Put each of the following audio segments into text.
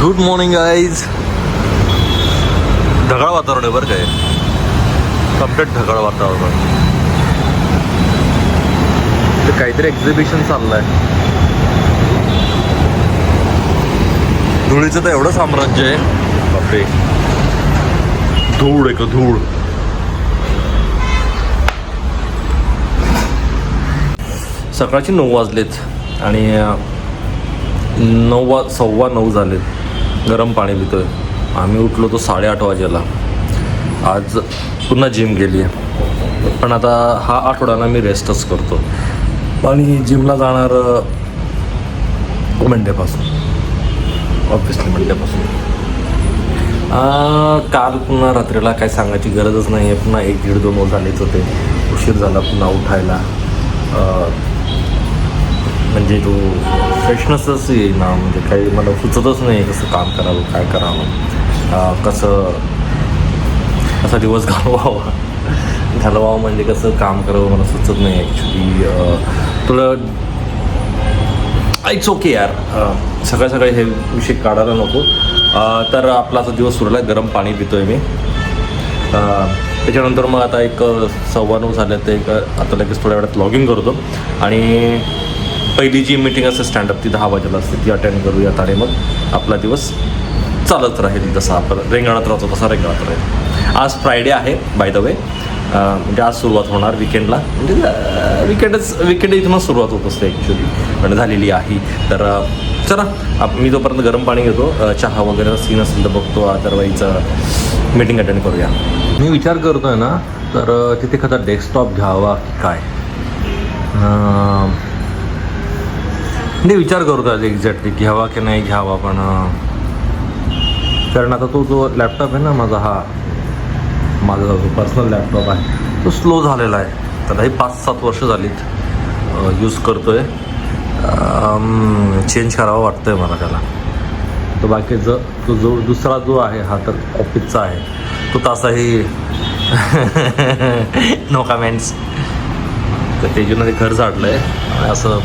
Good morning eyes ढगाळ वातावरण आहे बरं काय कंप्लीट ढगाळ वातावरण ते काहीतरी एक्झिबिशन चाललंय. धुळीचं तर एवढं साम्राज्य आहे. बापरे. धूळ एक धूळ? सकाळचे नऊ वाजलेत आणि नऊ वा सव्वा नऊ झालेत. गरम पाणी पितोय. आम्ही उठलो तो साडेआठ वाजेला. आज पुन्हा जिम गेली आहे पण आता हा आठवड्याला मी रेस्टच करतो. आणि जिमला जाणार मंडेपासून ऑब्विसली मंडेपासून काल पुन्हा रात्रीला काय सांगायची गरजच नाही आहे पुन्हा एक दीड दोन झालेच होते. उशीर झाला पुन्हा उठायला. म्हणजे तो फ्रेशनेसच येईना म्हणजे काही मला सुचतच नाही कसं काम करावं काय करावं. कसं असा दिवस घालवावा. घालवावं म्हणजे कसं काम करावं मला सुचत नाही ॲक्च्युली थोडं इट्स ओके यार. अ, सकाळ सकाळी हे विषय काढायला नको. तर आपला असा दिवस सुरू आहे गरम पाणी पितो आहे मी त्याच्यानंतर मग आता एक सव्वा नऊ झाले तर एक आता लगेच थोड्या वेळात लॉग इन करतो. आणि पहिली जी मीटिंग असते स्टँडअप ती दहा वाजेला असते. ती अटेंड करूयात आणि मग आपला दिवस चालत राहील जसा आपण. रेंगाळत राहतो तसा रेंगाळत राहील. आज फ्रायडे आहे बाय द वे म्हणजे आज सुरुवात होणार विकेंडला म्हणजे विकेंडच विकेंड इथूनच सुरुवात होत असते ॲक्च्युली पण झालेली आहे. तर चला. आप मी तोपर्यंत गरम पाणी घेतो चहा वगैरे सीन असेल तर बघतो. अदरवाईज मीटिंग अटेंड करूया. मी विचार करतोय ना तर तिथे एखादा डेस्कटॉप घ्यावा की काय? अ, नाही विचार करतो आज एक्झॅक्टली घ्यावा की नाही घ्यावा पण कारण आता तो जो लॅपटॉप आहे ना माझा हा माझा जो पर्सनल लॅपटॉप आहे तो स्लो झालेला आहे. त्याला ही पाच सात वर्ष झालीत यूज करतो आहे चेंज करावा वाटतं आहे मला त्याला. तर बाकी ज तो जो दुसरा जो आहे हा तर ऑफिसचा आहे. तो तसाही नो कमेंट्स तर त्याच्यामध्ये घर झाडलं आहे असं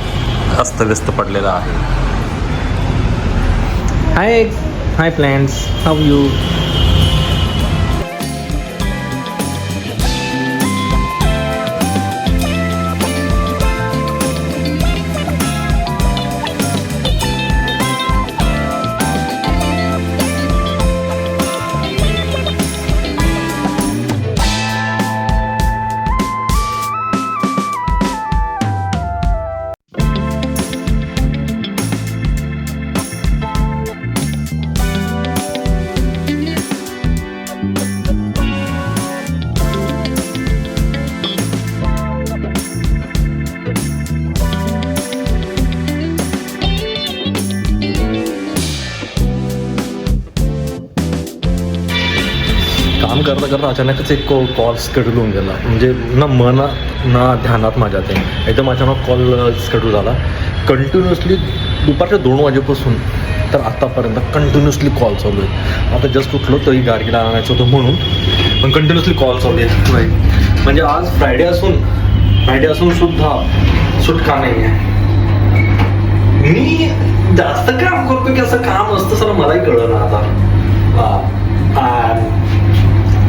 अस्तव्यस्त पडलेला आहे. हाय हाय प्लॅन्स हाव यू करता करता अचानकच एक कॉल स्केड्यूल होऊन गेला. म्हणजे ना मना ना ध्यानात माझ्या ते एकदम अचानक कॉल स्केड्यूल झाला. कंटिन्युअसली दुपारच्या दोन वाजेपासून तर आत्तापर्यंत कंटिन्युअसली कॉल चालू आहे आता जस्ट उठलो तरी गाडीला आणायचं होतं म्हणून पण कंटिन्युअसली कॉल चालू आहे म्हणजे आज फ्रायडे असून फ्रायडे असून सुद्धा सुटका नाही आहे मी जास्त काम करतो की असं काम असतं सर मलाही कळलं ना आता.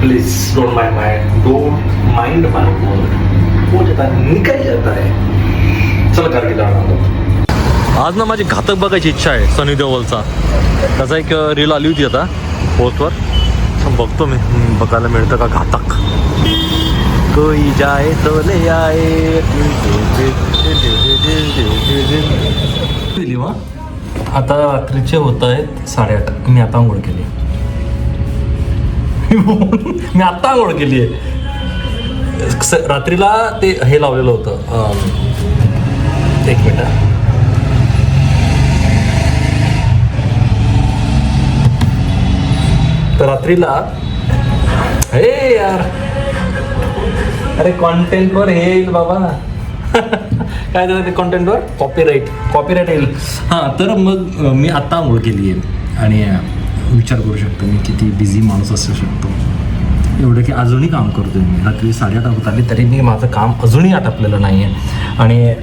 Please don't mind my don't mind my word हो जाता है निकल जाता है। चल कर गेला आज ना माझी घातक बघायची इच्छा आहे सनी देओलचा. त्याचा एक रील आली होती आता पोस्टवर बघतो मी बघायला मिळतं का घातक? कोई जाए तो ले आए. वा आता रात्रीचे होत आहेत साडेआठ. मी आता आंघोळ केली. मी आत्ता आंघोळ केली आहे. स- रात्रीला ते हे लावलेलं होतं एक मिनिट तर रात्रीला हे यार अरे कॉन्टेंटवर हे येईल बाबा. काय झालं ते कॉन्टेंटवर कॉपीराईट कॉपीराईट येईल. हां तर मग मी आत्ता आंघोळ केली आहे. आणि विचार करू शकतो मी किती बिझी माणूस असू शकतो. एवढं की अजूनही काम करतोय मी. रात्री साडेआठ होत आली तरी मी माझं काम अजूनही आटपलेलं नाही आहे आणि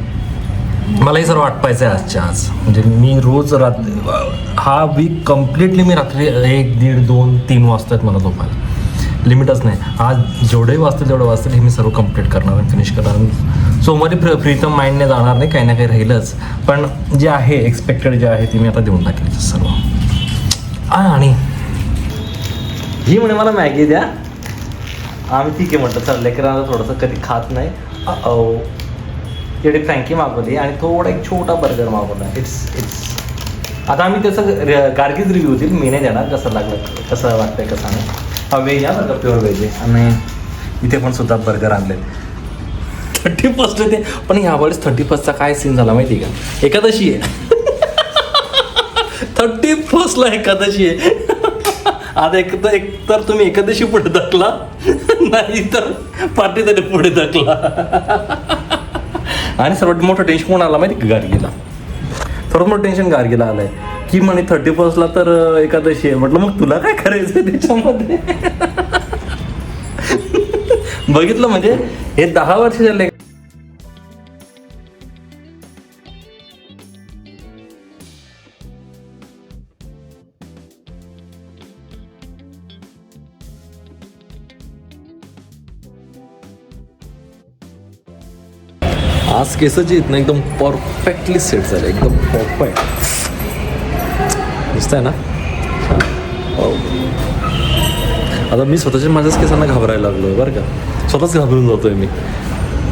मला हे सर्व आहे आजच्या आज. म्हणजे मी रोज रात्री हा वीक कम्प्लिटली मी रात्री एक दीड दोन तीन वाजतात मला झोपायला. लिमिटच नाही. आज जेवढेही वाजतील तेवढं वाजतील हे मी सर्व कंप्लीट करणार आणि फिनिश करणार. सोमवारी प्र प्रीतम माइंडने जाणार नाही काही ना काही राहीलच. पण जे आहे एक्सपेक्टेड जे आहे ते मी आता देऊन टाकेल सर्व. आणि ही म्हणे मला मॅगी द्या. आम्ही ठीक आहे म्हटलं चल लेकरांना थोडंसं कधी खात नाही. अहो एवढी फ्रँकी मागवली आणि थोडा एक छोटा बर्गर मागवला. इट्स इट्स आता आम्ही त्याचं गार्गीज रिव्ह्यू होतील मी नाही देणार कसं लागलं कसं वाटतंय कसं नाही. हा व्हेज आहे बरं प्युअर व्हेज आहे. आणि इथे पण सुद्धा बर्गर आणले थर्टी फर्स्ट ते पण यावेळेस थर्टी फर्स्टचा काय सीन झाला माहिती आहे का? एकादशी आहे. थर्टी फर्स्टला एकादशी आहे. आता एक तर एक तर तुम्ही एकादशी पुढे धकला नाही तर पार्टी तरी पुढे धकला आणि सर्वात मोठं टेन्शन कोण आला माहिती गारगीला गार्गीला सर्वात मोठं टेन्शन गार्गीला आलंय. की म्हणे थर्टी फर्स्टला तर एकादशी आहे. म्हटलं मग तुला काय करायचं त्याच्यामध्ये? बघितलं म्हणजे हे दहा वर्ष झाले आज जे आहेत ना एकदम परफेक्टली सेट झाले एकदम परफेक्ट दिसत आहे ना आता मी स्वतःच्या माझ्याच केसांना घाबरायला लागलो आहे बरं का? स्वतःच घाबरून जातो आहे मी.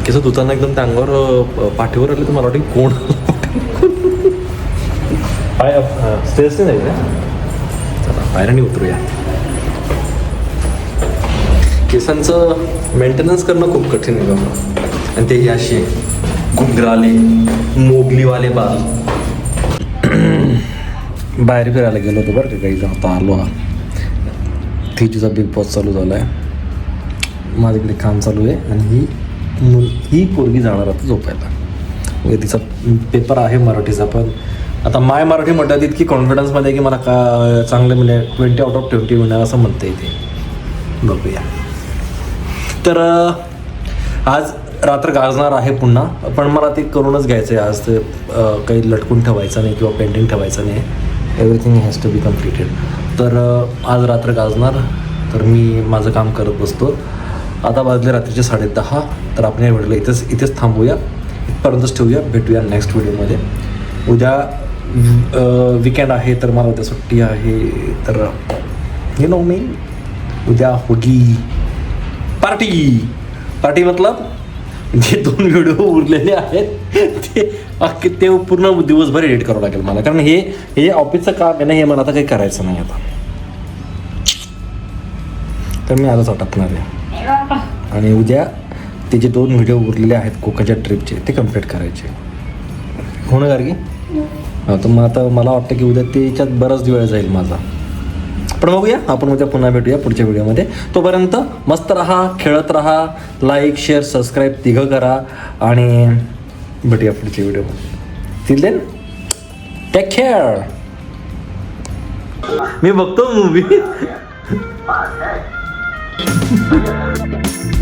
केस धुताना एकदम त्या अंगावर पाठीवर आले तर मला वाटतं कोण पाय स्टेज नाही का चला पायऱ्याने उतरूया. केसांचं मेंटेनन्स करणं खूप कठीण आहे बाबा. आणि ते आहे. घुंगराले मोगलीवाले बाल. बाहेर फिरायला गेलो होतो बरं का काही आता आलो हा. थिजूचा बिग बॉस चालू झाला आहे माझ्याकडे काम चालू आहे आणि ही मुल ही पोरगी जाणार आता झोपायला. म्हणजे तिचा पेपर आहे मराठीचा पण आता माय मराठी म्हणतात इतकी कॉन्फिडन्समध्ये की मला का चांगले म्हणजे ट्वेंटी आउट ऑफ ट्वेंटी मिळणार असं म्हणता येते बघूया. तर आज रात्र गाजणार आहे पुन्हा पण मला ते करूनच घ्यायचं आहे आज ते काही लटकून ठेवायचं नाही किंवा पेंटिंग ठेवायचं नाही. Everything has to be completed तर आज रात्र गाजणार तर मी माझं काम करत बसतो. आता वाजले रात्रीचे साडे दहा तर आपण या व्हिडिओला इथेच इथेच थांबूया. इथपर्यंतच ठेवूया भेटूया नेक्स्ट व्हिडिओमध्ये उद्या विकेंड आहे तर मला उद्या सुट्टी आहे तर यू नो मी उद्या होगी. पार्टी पार्टी मतलब? जे दोन व्हिडिओ उरलेले आहेत ते अख्खे ते पूर्ण दिवसभर एडिट करावं लागेल मला. कारण हे हे ऑफिसचं काम आहे ना हे मला आता काही करायचं नाही आता. तर मी आजच अटकणार आहे आणि उद्या ते जे दोन व्हिडिओ उरलेले आहेत कोकणच्या ट्रिपचे ते कंप्लीट करायचे. हो ना गार्गी? हा. तर मग आता मला वाटतं की उद्या त्याच्यात बराच वेळ जाईल माझा. पण बघूया. आपण उद्या पुन्हा भेटूया पुढच्या व्हिडिओमध्ये. तोपर्यंत मस्त राहा खेळत राहा लाईक शेअर सबस्क्राईब तिघं करा आणि भेटूया पुढच्या व्हिडिओमध्ये. टिल देन टेक केअर मी बघतो मूवी